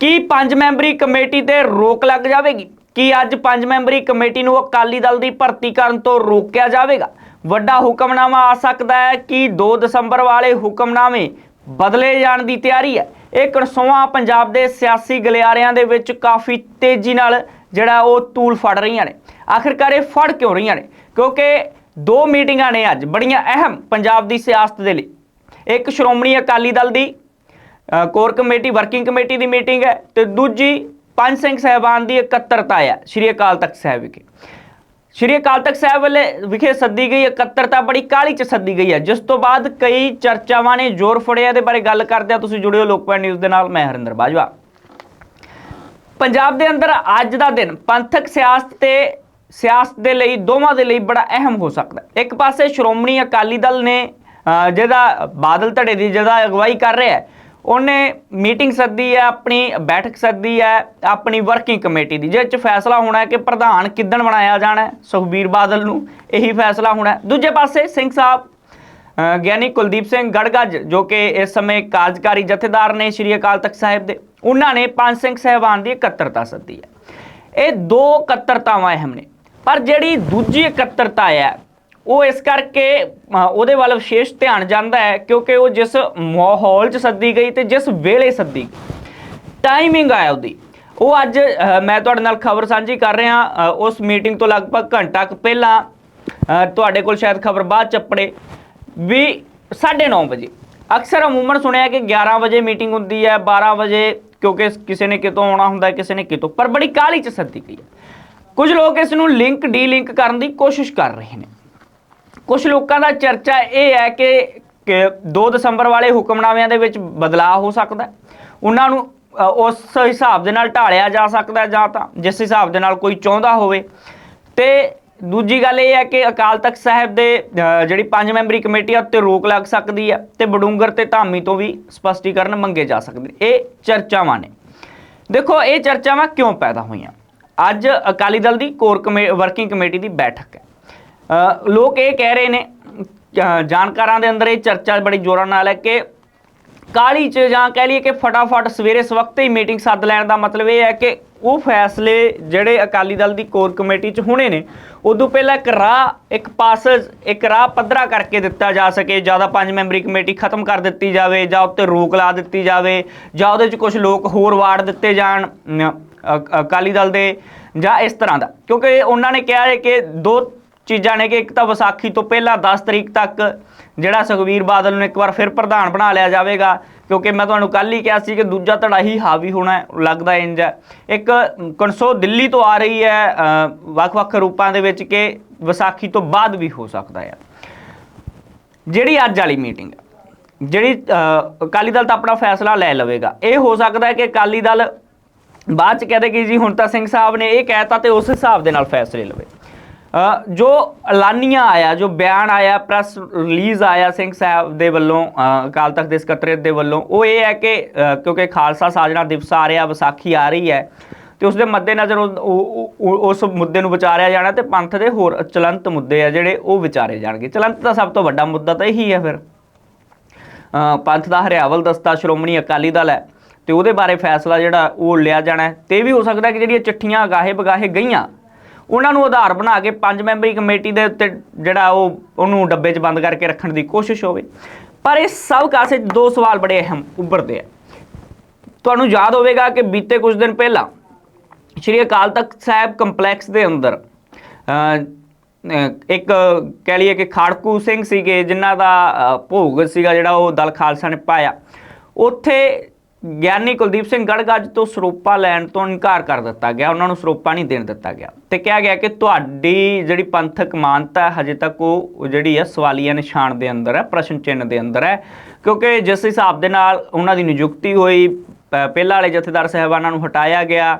ਕੀ ਪੰਜ memory committee ਤੇ ਰੋਕ ਲੱਗ ਜਾਵੇਗੀ? ਕੀ ਅੱਜ ਪੰਜ ਮੈਂਬਰੀ ਕਮੇਟੀ ਨੂੰ ਅਕਾਲੀ ਦਲ ਦੀ ਭਰਤੀ ਕਰਨ ਤੋਂ ਰੋਕਿਆ ਜਾਵੇਗਾ? ਵੱਡਾ ਹੁਕਮਨਾਮਾ ਆ ਸਕਦਾ ਹੈ ਕਿ 2 ਦਸੰਬਰ ਵਾਲੇ ਹੁਕਮਨਾਮੇ ਬਦਲੇ ਜਾਣ ਦੀ ਤਿਆਰੀ ਹੈ। ਇਹ ਕਣਸੋਆਂ ਪੰਜਾਬ ਦੇ ਸਿਆਸੀ ਗਲਿਆਰਿਆਂ ਦੇ ਵਿੱਚ ਕਾਫੀ ਤੇਜ਼ੀ ਨਾਲ ਜਿਹੜਾ ਉਹ ਤੂਲ ਫੜ ਰਹੀਆਂ ਨੇ। ਆਖਿਰਕਾਰ ਇਹ ਫੜ ਕਿਉਂ ਰਹੀਆਂ ਨੇ? ਕਿਉਂਕਿ ਦੋ ਮੀਟਿੰਗਾਂ ਨੇ ਅੱਜ, ਬੜੀਆਂ ਅਹਿਮ ਪੰਜਾਬ ਦੀ ਸਿਆਸਤ ਦੇ ਲਈ। ਇੱਕ ਸ਼੍ਰੋਮਣੀ ਅਕਾਲੀ ਦਲ ਦੀ ਕੋਰ ਕਮੇਟੀ, ਵਰਕਿੰਗ ਕਮੇਟੀ ਦੀ ਮੀਟਿੰਗ ਹੈ ਤੇ ਦੂਜੀ ਪੰਜ ਸਿੰਘ ਸਹਿਬਾਨ ਦੀ ਇਕੱਤਰਤਾ ਹੈ, ਸ਼੍ਰੀ ਅਕਾਲ ਤਖਤ ਸਾਹਿਬ ਵਿਖੇ ਸ਼੍ਰੀ ਅਕਾਲ ਤਖਤ ਸਾਹਿਬ ਵੱਲੇ ਵਿਖੇ ਸੱਦੀ ਗਈ ਇਕੱਤਰਤਾ ਬੜੀ ਕਾਲੀ ਚ ਸੱਦੀ ਗਈ ਹੈ, ਜਿਸ ਤੋਂ ਬਾਅਦ ਕਈ ਚਰਚਾਵਾਂ ਨੇ ਜ਼ੋਰ ਫੜਿਆ, ਇਹਦੇ ਬਾਰੇ ਗੱਲ ਕਰਦੇ ਆ ਤੁਸੀਂ ਜੁੜਿਓ ਲੋਕਪਾਲ ਨਿਊਜ਼ ਦੇ ਨਾਲ, ਮੈਂ ਹਰਿੰਦਰ ਬਾਜਵਾ ਪੰਜਾਬ ਦੇ ਅੰਦਰ ਅੱਜ ਦਾ ਦਿਨ ਪੰਥਕ ਸਿਆਸਤ ਤੇ ਸਿਆਸਤ ਦੇ ਲਈ, ਦੋਵਾਂ ਦੇ ਲਈ ਬੜਾ ਅਹਿਮ ਹੋ ਸਕਦਾ ਹੈ। ਇੱਕ ਪਾਸੇ ਸ਼੍ਰੋਮਣੀ ਅਕਾਲੀ ਦਲ ਨੇ ਜਿਹਦਾ ਬਾਦਲ ਧੜੇ ਦੀ ਜਿਹਦਾ ਅਗਵਾਈ ਕਰ ਰਿਹਾ ਹੈ ਉਹਨੇ ਮੀਟਿੰਗ ਸੱਦੀ ਹੈ ਆਪਣੀ ਬੈਠਕ ਸੱਦੀ ਹੈ ਆਪਣੀ ਵਰਕਿੰਗ ਕਮੇਟੀ ਦੀ, ਜਿਹਦੇ 'ਚ ਫੈਸਲਾ ਹੋਣਾ ਹੈ ਕਿ ਪ੍ਰਧਾਨ ਕਿੱਦਣ ਬਣਾਇਆ ਜਾਣਾ ਸੁਖਬੀਰ ਬਾਦਲ ਨੂੰ ਇਹੀ ਫੈਸਲਾ ਹੋਣਾ ਦੂਜੇ ਪਾਸੇ ਸਿੰਘ ਸਾਹਿਬ ਗਿਆਨੀ ਕੁਲਦੀਪ ਸਿੰਘ ਗੜਗੱਜ, ਜੋ ਕਿ ਇਸ ਸਮੇਂ ਕਾਰਜਕਾਰੀ ਜਥੇਦਾਰ ਨੇ ਸ਼੍ਰੀ ਅਕਾਲ ਤਖਤ ਸਾਹਿਬ ਦੇ, ਉਹਨਾਂ ਨੇ ਪੰਜ ਸਿੰਘ ਸਹਿਬਾਨ ਦੀ ਇਕੱਤਰਤਾ ਸੱਦੀ ਹੈ। ਇਹ ਦੋ ਇਕੱਤਰਤਾਵਾਂ ਅਹਿਮ ਨੇ। ਪਰ ਜਿਹੜੀ ਦੂਜੀ ਇਕੱਤਰਤਾ ਹੈ ਉਹ ਇਸ ਕਰਕੇ ਉਹਦੇ ਵੱਲ ਵਿਸ਼ੇਸ਼ ਧਿਆਨ ਜਾਂਦਾ ਹੈ ਕਿਉਂਕਿ ਉਹ ਜਿਸ ਮਾਹੌਲ 'ਚ ਸੱਦੀ ਗਈ ਤੇ ਜਿਸ ਵੇਲੇ ਸੱਦੀ ਗਈ। ਟਾਈਮਿੰਗ ਆਇਆ ਉਹਦੀ। ਉਹ ਅੱਜ ਮੈਂ ਤੁਹਾਡੇ ਨਾਲ ਖਬਰ ਸਾਂਝੀ ਕਰ ਰਿਹਾ ਉਸ ਮੀਟਿੰਗ ਤੋਂ ਲਗਭਗ ਘੰਟਾ ਕੁ ਪਹਿਲਾਂ ਤੁਹਾਡੇ ਕੋਲ ਸ਼ਾਇਦ ਖਬਰ ਬਾਅਦ ਚੱਪੜੇ, ਵੀ 9:30 ਵਜੇ। ਅਕਸਰ ਅਮੂਮਨ ਸੁਣਿਆ ਕਿ 11 ਵਜੇ ਮੀਟਿੰਗ ਹੁੰਦੀ ਹੈ 12 ਵਜੇ, ਕਿਉਂਕਿ ਕਿਸੇ ਨੇ ਕਿਤੋਂ ਆਉਣਾ ਹੁੰਦਾ, ਕਿਸੇ ਨੇ ਕਿਤੋਂ, ਪਰ ਬੜੀ ਕਾਹਲੀ ਚ ਸੱਦੀ ਗਈ ਹੈ। ਕੁਝ ਲੋਕ ਇਸ ਨੂੰ ਲਿੰਕ ਡੀਲਿੰਕ ਕਰਨ ਦੀ ਕੋਸ਼ਿਸ਼ ਕਰ ਰਹੇ ਨੇ। ਕੁਝ ਲੋਕਾਂ ਦਾ ਚਰਚਾ ਇਹ ਹੈ ਕਿ ਕਿ 2 ਦਸੰਬਰ ਵਾਲੇ ਹੁਕਮਨਾਮਿਆਂ ਦੇ ਵਿੱਚ ਬਦਲਾਅ ਹੋ ਸਕਦਾ ਉਹਨਾਂ ਨੂੰ ਉਸ ਹਿਸਾਬ ਦੇ ਨਾਲ ਢਾਲਿਆ ਜਾ ਸਕਦਾ ਜਾਂ ਤਾਂ, ਜਿਸ ਹਿਸਾਬ ਦੇ ਨਾਲ ਕੋਈ ਚਾਹੁੰਦਾ ਹੋਵੇ। ਤੇ ਦੂਜੀ ਗੱਲ ਇਹ ਹੈ ਕਿ ਅਕਾਲ ਤਖਤ ਸਾਹਿਬ ਦੇ ਜਿਹੜੀ ਪੰਜ ਮੈਂਬਰੀ ਕਮੇਟੀ ਆ, ਉੱਤੇ ਰੋਕ ਲੱਗ ਸਕਦੀ ਹੈ ਤੇ ਬਡੂੰਗਰ ਤੇ ਧਾਮੀ ਤੋਂ ਵੀ ਸਪਸ਼ਟੀਕਰਨ ਮੰਗੇ ਜਾ ਸਕਦੇ ਇਹ ਚਰਚਾਵਾਂ ਨੇ। ਦੇਖੋ, ਇਹ ਚਰਚਾਵਾਂ ਕਿਉਂ ਪੈਦਾ ਹੋਈਆਂ? ਅੱਜ ਅਕਾਲੀ ਦਲ ਦੀ ਕੋਰ ਕਮੇ ਵਰਕਿੰਗ ਕਮੇਟੀ ਦੀ ਬੈਠਕ ਹੈ। ਲੋਕ ਇਹ ਕਹਿ ਰਹੇ ਨੇ ਜਾਣਕਾਰਾਂ ਦੇ ਅੰਦਰ ਇਹ ਚਰਚਾ ਬੜੀ ਜ਼ੋਰਾਂ ਨਾਲ ਹੈ ਕਿ ਕਾਲੀ ਚ ਜਾਂ ਕਹਿ ਲਈਏ ਕਿ ਫਟਾਫਟ ਸਵੇਰੇ ਸਵਖਤੇ ਹੀ ਮੀਟਿੰਗ ਸੱਦ ਲੈਣ ਦਾ ਮਤਲਬ ਇਹ ਹੈ ਕਿ ਉਹ ਫੈਸਲੇ ਜਿਹੜੇ ਅਕਾਲੀ ਦਲ ਦੀ ਕੋਰ ਕਮੇਟੀ ਚ ਹੋਣੇ ਨੇ, ਉਦੋਂ ਪਹਿਲਾਂ ਇੱਕ ਰਾਹ, ਇੱਕ ਪਾਸਜ, ਇੱਕ ਰਾਹ ਪੱਧਰਾ ਕਰਕੇ ਦਿੱਤਾ ਜਾ ਸਕੇ ਜ਼ਿਆਦਾ ਪੰਜ ਮੈਂਬਰੀ ਕਮੇਟੀ ਖਤਮ ਕਰ ਦਿੱਤੀ ਜਾਵੇ, ਜਾਂ ਉੱਤੇ ਰੋਕ ਲਾ ਦਿੱਤੀ ਜਾਵੇ, ਜਾਂ ਉਹਦੇ ਚ ਕੁਝ ਲੋਕ ਹੋਰ ਵਾਰਡ ਦਿੱਤੇ ਜਾਣ ਅਕਾਲੀ ਦਲ ਦੇ, ਜਾਂ ਇਸ ਤਰ੍ਹਾਂ ਦਾ। ਕਿਉਂਕਿ ਉਹਨਾਂ ਨੇ ਕਿਹਾ ਹੈ ਕਿ ਦੋ ਚੀਜ਼ਾਂ ਨੇ ਕਿ ਇੱਕ ਤਾਂ ਵਿਸਾਖੀ ਤੋਂ ਪਹਿਲਾਂ 10 ਤਰੀਕ ਤੱਕ ਜਿਹੜਾ ਸੁਖਵੀਰ ਬਾਦਲ ਨੂੰ ਇੱਕ ਵਾਰ ਫਿਰ ਪ੍ਰਧਾਨ ਬਣਾ ਲਿਆ ਜਾਵੇਗਾ, ਕਿਉਂਕਿ ਮੈਂ ਤੁਹਾਨੂੰ ਕੱਲ ਹੀ ਕਿਹਾ ਸੀ ਕਿ ਦੂਜਾ ਧੜਾ ਹੀ ਹਾਵੀ ਹੋਣਾ ਲੱਗਦਾ ਇੰਜ ਹੈ। ਇੱਕ ਕਨਸੋ ਦਿੱਲੀ ਤੋਂ ਆ ਰਹੀ ਹੈ ਵੱਖ-ਵੱਖ ਰੂਪਾਂ ਦੇ ਵਿੱਚ ਕਿ ਵਿਸਾਖੀ ਤੋਂ ਬਾਅਦ ਵੀ ਹੋ ਸਕਦਾ ਹੈ। ਜਿਹੜੀ ਅੱਜ ਵਾਲੀ ਮੀਟਿੰਗ ਜਿਹੜੀ ਅਕਾਲੀ ਦਲ ਤਾਂ ਆਪਣਾ ਫੈਸਲਾ ਲੈ ਲਵੇਗਾ। ਇਹ ਹੋ ਸਕਦਾ ਹੈ ਕਿ ਅਕਾਲੀ ਦਲ ਬਾਅਦ ਚ ਕਹਦੇ ਕਿ ਜੀ ਹੁਣ ਤਾਂ ਸਿੰਘ ਸਾਹਿਬ ਨੇ ਇਹ ਕਹਿਤਾ ਤੇ ਉਸ ਹਿਸਾਬ ਦੇ ਨਾਲ ਫੈਸਲੇ ਲਵੇ। ਜੋ ਐਲਾਨੀਆਂ ਆਇਆ, ਜੋ ਬਿਆਨ ਆਇਆ ਪ੍ਰੈਸ ਰਿਲੀਜ਼ ਆਇਆ ਸਿੰਘ ਸਾਹਿਬ ਦੇ ਵੱਲੋਂ ਅਕਾਲ ਤਖਤ ਦੇ ਸਕੱਤਰੇਤ ਦੇ ਵੱਲੋਂ, ਉਹ ਇਹ ਹੈ ਕਿ ਕਿਉਂਕਿ ਖਾਲਸਾ ਸਾਜਣਾ ਦਿਵਸ ਆ ਰਿਹਾ, ਵਿਸਾਖੀ ਆ ਰਹੀ ਹੈ, ਤੇ ਉਸ ਦੇ ਮੱਦੇਨਜ਼ਰ ਉਹ- ਉਹ- ਉਸ ਮੁੱਦੇ ਨੂੰ ਵਿਚਾਰਿਆ ਜਾਣਾ ਤੇ ਪੰਥ ਦੇ ਹੋਰ ਚਲੰਤ ਮੁੱਦੇ ਆ ਜਿਹੜੇ ਉਹ ਵਿਚਾਰੇ ਜਾਣਗੇ। ਚਲੰਤ ਦਾ ਸਭ ਤੋਂ ਵੱਡਾ ਮੁੱਦਾ ਤਾਂ ਇਹੀ ਹੈ ਫਿਰ। ਪੰਥ ਦਾ ਹਰਿਆਵਲ ਦਸਤਾ, ਸ਼੍ਰੋਮਣੀ ਅਕਾਲੀ ਦਲ ਹੈ, ਤੇ ਉਹਦੇ ਬਾਰੇ ਫੈਸਲਾ ਜਿਹੜਾ ਉਹ ਲਿਆ ਜਾਣਾ ਹੈ, ਤੇ ਇਹ ਵੀ ਹੋ ਸਕਦਾ ਕਿ ਜਿਹੜੀਆਂ ਚਿੱਠੀਆਂ ਅਗਾਹੇ ਬਗਾਹੇ ਗਈਆਂ ਉਹਨਾਂ ਨੂੰ ਆਧਾਰ ਬਣਾ ਕੇ ਪੰਜ ਮੈਂਬਰੀ ਕਮੇਟੀ ਦੇ ਉੱਤੇ ਜਿਹੜਾ ਉਹ, ਉਹਨੂੰ ਡੱਬੇ 'ਚ ਬੰਦ ਕਰਕੇ ਰੱਖਣ ਦੀ ਕੋਸ਼ਿਸ਼ ਹੋਵੇ। ਪਰ ਇਹ ਸਭ ਕਾਸੇ ਦੋ ਸਵਾਲ ਬੜੇ ਅਹਿਮ ਉੱਭਰਦੇ ਆ। ਤੁਹਾਨੂੰ ਯਾਦ ਹੋਵੇਗਾ ਕਿ ਬੀਤੇ ਕੁਝ ਦਿਨ ਪਹਿਲਾਂ ਸ਼੍ਰੀ ਅਕਾਲ ਤਖਤ ਸਾਹਿਬ ਕੰਪਲੈਕਸ ਦੇ ਅੰਦਰ ਇੱਕ ਕਹਿ ਲਈਏ ਕਿ ਖਾੜਕੂ ਸਿੰਘ ਸੀਗੇ, ਜਿਨ੍ਹਾਂ ਦਾ ਭੋਗ ਸੀਗਾ ਜਿਹੜਾ ਉਹ ਦਲ ਖਾਲਸਾ ਨੇ ਪਾਇਆ। ਉੱਥੇ ਗਿਆਨੀ ਕੁਲਦੀਪ ਸਿੰਘ ਗੜਗੱਜ ਤੋਂ ਸਰੋਪਾ ਲੈਣ ਤੋਂ ਇਨਕਾਰ ਕਰ ਦਿੱਤਾ ਗਿਆ, ਉਹਨਾਂ ਨੂੰ ਸਰੋਪਾ ਨਹੀਂ ਦੇਣ ਦਿੱਤਾ ਗਿਆ ਤੇ ਕਿਹਾ ਗਿਆ ਕਿ ਤੁਹਾਡੀ ਜਿਹੜੀ ਪੰਥਕ ਮਾਨਤਾ ਹਜੇ ਤੱਕ ਉਹ ਜਿਹੜੀ ਹੈ, ਸਵਾਲੀਆ ਨਿਸ਼ਾਨ ਦੇ ਅੰਦਰ ਹੈ, ਪ੍ਰਸ਼ਨ ਚਿੰਨ੍ਹ ਦੇ ਅੰਦਰ ਹੈ, ਕਿਉਂਕਿ ਜਿਸ ਹਿਸਾਬ ਦੇ ਨਾਲ ਉਹਨਾਂ ਦੀ ਨਿਯੁਕਤੀ ਹੋਈ ਪ- ਪਹਿਲਾਂ ਵਾਲੇ ਜਥੇਦਾਰ ਸਾਹਿਬਾਨਾਂ ਨੂੰ ਹਟਾਇਆ ਗਿਆ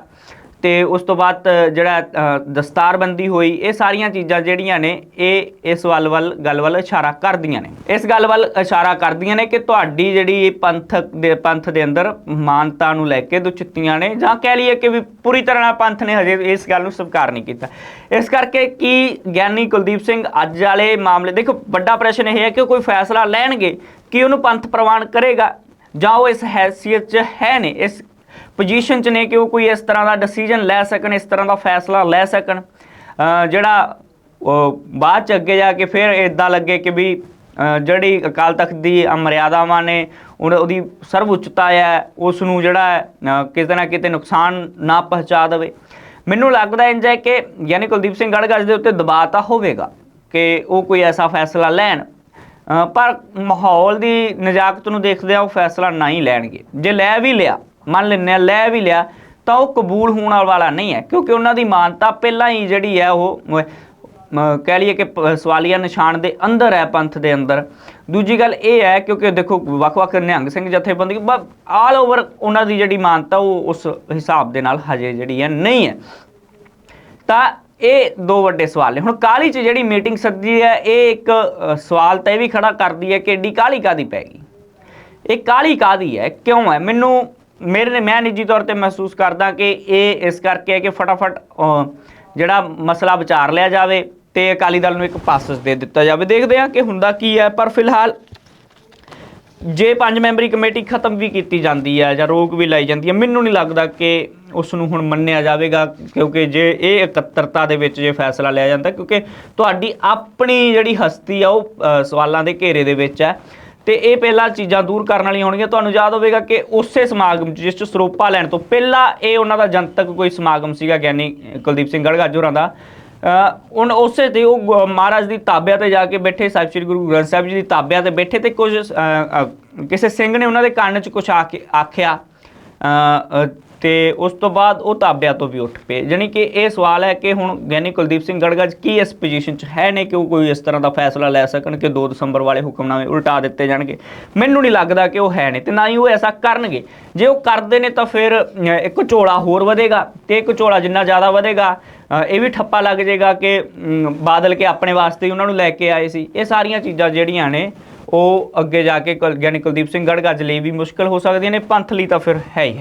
ਤੇ ਉਸ ਤੋਂ ਬਾਅਦ ਜਿਹੜਾ ਦਸਤਾਰਬੰਦੀ ਹੋਈ, ਇਹ ਸਾਰੀਆਂ ਚੀਜ਼ਾਂ ਜਿਹੜੀਆਂ ਨੇ, ਇਹ ਇਸ ਵੱਲ ਵੱਲ, ਗੱਲ ਵੱਲ ਇਸ਼ਾਰਾ ਕਰਦੀਆਂ ਨੇ। ਇਸ ਗੱਲ ਵੱਲ ਇਸ਼ਾਰਾ ਕਰਦੀਆਂ ਨੇ ਕਿ ਤੁਹਾਡੀ ਜਿਹੜੀ ਇਹ ਪੰਥਕ ਦੇ, ਪੰਥ ਦੇ ਅੰਦਰ ਮਾਨਤਾ ਨੂੰ ਲੈ ਕੇ ਦੁਚਿੱਤੀਆਂ ਨੇ, ਜਾਂ ਕਹਿ ਲਈਏ ਕਿ ਵੀ ਪੂਰੀ ਤਰ੍ਹਾਂ ਨਾਲ ਪੰਥ ਨੇ ਹਜੇ ਇਸ ਗੱਲ ਨੂੰ ਸਵੀਕਾਰ ਨਹੀਂ ਕੀਤਾ। ਇਸ ਕਰਕੇ ਕੀ ਗਿਆਨੀ ਕੁਲਦੀਪ ਸਿੰਘ ਅੱਜ ਵਾਲੇ ਮਾਮਲੇ, ਦੇਖੋ, ਵੱਡਾ ਪ੍ਰਸ਼ਨ ਇਹ ਹੈ ਕਿ ਉਹ ਕੋਈ ਫੈਸਲਾ ਲੈਣਗੇ, ਕਿ ਉਹਨੂੰ ਪੰਥ ਪ੍ਰਵਾਨ ਕਰੇਗਾ, ਜਾਂ ਉਹ ਇਸ ਹੈਸੀਅਤ 'ਚ ਹੈ ਨੇ, ਇਸ ਪੋਜੀਸ਼ਨ 'ਚ ਨੇ ਕਿ ਉਹ ਕੋਈ ਇਸ ਤਰ੍ਹਾਂ ਦਾ ਡਿਸੀਜਨ ਲੈ ਸਕਣ ਇਸ ਤਰ੍ਹਾਂ ਦਾ ਫੈਸਲਾ ਲੈ ਸਕਣ। ਜਿਹੜਾ ਉਹ ਬਾਅਦ ਚ ਅੱਗੇ ਜਾ ਕੇ ਫਿਰ ਇਦਾਂ ਲੱਗੇ ਕਿ ਵੀ ਜਿਹੜੀ ਅਕਾਲ ਤਖਤ ਦੀ ਮਰਿਆਦਾਵਾਂ ਨੇ ਉਹਦੀ ਸਰਵ ਉੱਚਤਾ ਹੈ ਉਸ ਨੂੰ ਜਿਹੜਾ ਹੈ, ਕਿਤੇ ਨਾ ਕਿਤੇ ਨੁਕਸਾਨ ਨਾ ਪਹੁੰਚਾ ਦੇਵੇ। ਮੈਨੂੰ ਲੱਗਦਾ ਇੰਜ ਹੈ ਕਿ ਯਾਨੀ ਕੁਲਦੀਪ ਸਿੰਘ ਗੜਗੜ ਦੇ ਉੱਤੇ ਦਬਾਅ ਤਾਂ ਹੋਵੇਗਾ ਕਿ ਉਹ ਕੋਈ ਐਸਾ ਫੈਸਲਾ ਲੈਣ। ਪਰ ਮਾਹੌਲ ਦੀ ਨਜ਼ਾਕਤ ਨੂੰ ਦੇਖਦੇ ਆ ਉਹ ਫੈਸਲਾ ਨਹੀਂ ਲੈਣਗੇ। ਜੇ ਲੈ ਵੀ ਲਿਆ ਮੰਨ ਲੈਂਦੇ ਆ ਲੈ ਵੀ ਲਿਆ, ਤਾਂ ਉਹ ਕਬੂਲ ਹੋਣ ਵਾਲਾ ਨਹੀਂ ਹੈ, ਕਿਉਂਕਿ ਉਹਨਾਂ ਦੀ ਮਾਨਤਾ ਪਹਿਲਾਂ ਹੀ ਜਿਹੜੀ ਹੈ ਉਹ ਕਹਿ ਲਈਏ ਕਿ ਪ- ਸਵਾਲੀਆ ਨਿਸ਼ਾਨ ਦੇ ਅੰਦਰ ਹੈ, ਪੰਥ ਦੇ ਅੰਦਰ। ਦੂਜੀ ਗੱਲ ਇਹ ਹੈ, ਕਿਉਂਕਿ ਦੇਖੋ, ਵੱਖ-ਵੱਖ ਨਿਹੰਗ ਸਿੰਘ ਜਥੇਬੰਦੀ ਆਲ ਓਵਰ ਉਹਨਾਂ ਦੀ ਜਿਹੜੀ ਮਾਨਤਾ, ਉਹ ਉਸ ਹਿਸਾਬ ਦੇ ਨਾਲ ਹਜੇ ਜਿਹੜੀ ਹੈ, ਨਹੀਂ ਹੈ। ਤਾਂ ਇਹ ਦੋ ਵੱਡੇ ਸਵਾਲ ਨੇ। ਹੁਣ ਕਾਲੀ 'ਚ ਜਿਹੜੀ ਮੀਟਿੰਗ ਸੱਦੀ ਹੈ, ਇਹ ਇੱਕ ਸਵਾਲ ਤਾਂ ਇਹ ਵੀ ਖੜਾ ਕਰਦੀ ਹੈ ਕਿ ਏਡੀ ਕਾਲੀ ਕਾਦੀ ਪੈ ਗਈ? ਇਹ ਕਾਲੀ ਕਾਦੀ ਹੈ? ਕਿਉਂ ਹੈ? ਮੈਨੂੰ ਮੇਰੇ ਮੈਂ ਨਿੱਜੀ ਤੌਰ ਤੇ ਮਹਿਸੂਸ ਕਰਦਾ ਕਿ ਇਹ ਇਸ ਕਰਕੇ ਹੈ ਕਿ ਫਟਾਫਟ ਜਿਹੜਾ ਮਸਲਾ ਵਿਚਾਰ ਲਿਆ ਜਾਵੇ ਤੇ ਅਕਾਲੀ ਦਲ ਨੂੰ ਇੱਕ ਪਾਸਸ ਦੇ ਦਿੱਤਾ ਜਾਵੇ। ਦੇਖਦੇ ਹਾਂ ਕਿ ਹੁੰਦਾ ਕੀ ਹੈ, ਪਰ ਫਿਲਹਾਲ ਜੇ ਪੰਜ ਮੈਂਬਰੀ ਕਮੇਟੀ ਖਤਮ ਵੀ ਕੀਤੀ ਜਾਂਦੀ ਹੈ ਜਾਂ ਰੋਕ ਵੀ ਲਾਈ ਜਾਂਦੀ ਹੈ, ਮੈਨੂੰ ਨਹੀਂ ਲੱਗਦਾ ਕਿ ਉਸ ਨੂੰ ਹੁਣ ਮੰਨਿਆ ਜਾਵੇਗਾ, ਕਿਉਂਕਿ ਜੇ ਇਹ ਇਕੱਤਰਤਾ ਦੇ ਵਿੱਚ ਜੇ ਫੈਸਲਾ ਲਿਆ ਜਾਂਦਾ, ਕਿਉਂਕਿ ਤੁਹਾਡੀ ਆਪਣੀ ਜਿਹੜੀ ਹਸਤੀ ਆ ਉਹ ਸਵਾਲਾਂ ਦੇ ਘੇਰੇ ਦੇ ਵਿੱਚ ਹੈ। ਤੇ ਇਹ ਪਹਿਲਾਂ ਚੀਜ਼ਾਂ ਦੂਰ ਕਰਨ ਵਾਲੀਆਂ ਹੋਣਗੀਆਂ। ਤੁਹਾਨੂੰ ਯਾਦ ਹੋਵੇਗਾ ਕਿ ਉਸੇ ਸਮਾਗਮ 'ਚ ਜਿਸ 'ਚ ਸਰੋਪਾ ਲੈਣ ਤੋਂ ਪਹਿਲਾਂ ਇਹ ਉਹਨਾਂ ਦਾ ਜਨਤਕ ਕੋਈ ਸਮਾਗਮ ਸੀਗਾ ਗਿਆਨੀ ਕੁਲਦੀਪ ਸਿੰਘ ਗੜਗੜ ਹੋਰਾਂ ਦਾ। ਅ, ਉਸੇ ਤੇ ਉਹ ਗ- ਮਹਾਰਾਜ ਦੀ ਤਾਬਿਆਂ ਤੇ ਜਾ ਕੇ ਬੈਠੇ ਸਾਹਿਬ ਸ੍ਰੀ ਗੁਰੂ ਗ੍ਰੰਥ ਸਾਹਿਬ ਜੀ ਦੀ ਤਾਬਿਆਂ ਤੇ ਬੈਠੇ ਤੇ ਕੁਝ ਕਿਸੇ ਸਿੰਘ ਨੇ ਉਹਨਾਂ ਦੇ ਕੰਨ 'ਚ ਕੁਝ ਆ ਕੇ ਆਖਿਆ ਤੇ ਉਸ ਤੋਂ ਬਾਅਦ ਉਹ ਤਾਬਿਆਂ ਤੋਂ ਵੀ ਉੱਠ ਪਏ। ਜਾਣੀ ਕਿ ਇਹ ਸਵਾਲ ਹੈ ਕਿ ਹੁਣ ਗਿਆਨੀ ਕੁਲਦੀਪ ਸਿੰਘ ਗੜਗੜ ਕੀ ਇਸ ਪੋਜੀਸ਼ਨ 'ਚ ਹੈ ਨੇ ਕਿ ਉਹ ਕੋਈ ਇਸ ਤਰ੍ਹਾਂ ਦਾ ਫੈਸਲਾ ਲੈ ਸਕਣ ਕਿ 2 ਦਸੰਬਰ ਵਾਲੇ ਹੁਕਮਨਾਮੇ ਉਲਟਾ ਦਿੱਤੇ ਜਾਣਗੇ? ਮੈਨੂੰ ਨਹੀਂ ਲੱਗਦਾ ਕਿ ਉਹ ਹੈ ਨੇ ਤੇ ਨਾ ਹੀ ਉਹ ਐਸਾ ਕਰਨਗੇ। ਜੇ ਉਹ ਕਰਦੇ ਨੇ ਤਾਂ ਫਿਰ ਇੱਕ ਝੋਲਾ ਹੋਰ ਵਧੇਗਾ ਤੇ ਇੱਕ ਝੋਲਾ ਜਿੰਨਾ ਜ਼ਿਆਦਾ ਵਧੇਗਾ ਇਹ ਵੀ ਠੱਪਾ ਲੱਗ ਜਾਏਗਾ ਕਿ ਬਾਦਲ ਕੇ ਆਪਣੇ ਵਾਸਤੇ ਉਹਨਾਂ ਨੂੰ ਲੈ ਕੇ ਆਏ ਸੀ। ਇਹ ਸਾਰੀਆਂ ਚੀਜ਼ਾਂ ਜਿਹੜੀਆਂ ਨੇ, ਉਹ ਅੱਗੇ ਜਾ ਕੇ ਕੁਲ- ਗਿਆਨੀ ਕੁਲਦੀਪ ਸਿੰਘ ਗੜਗੜ ਲਈ ਵੀ ਮੁਸ਼ਕਲ ਹੋ ਸਕਦੀਆਂ ਨੇ, ਪੰਥ ਲਈ ਤਾਂ ਫਿਰ ਹੈ ਹੀ।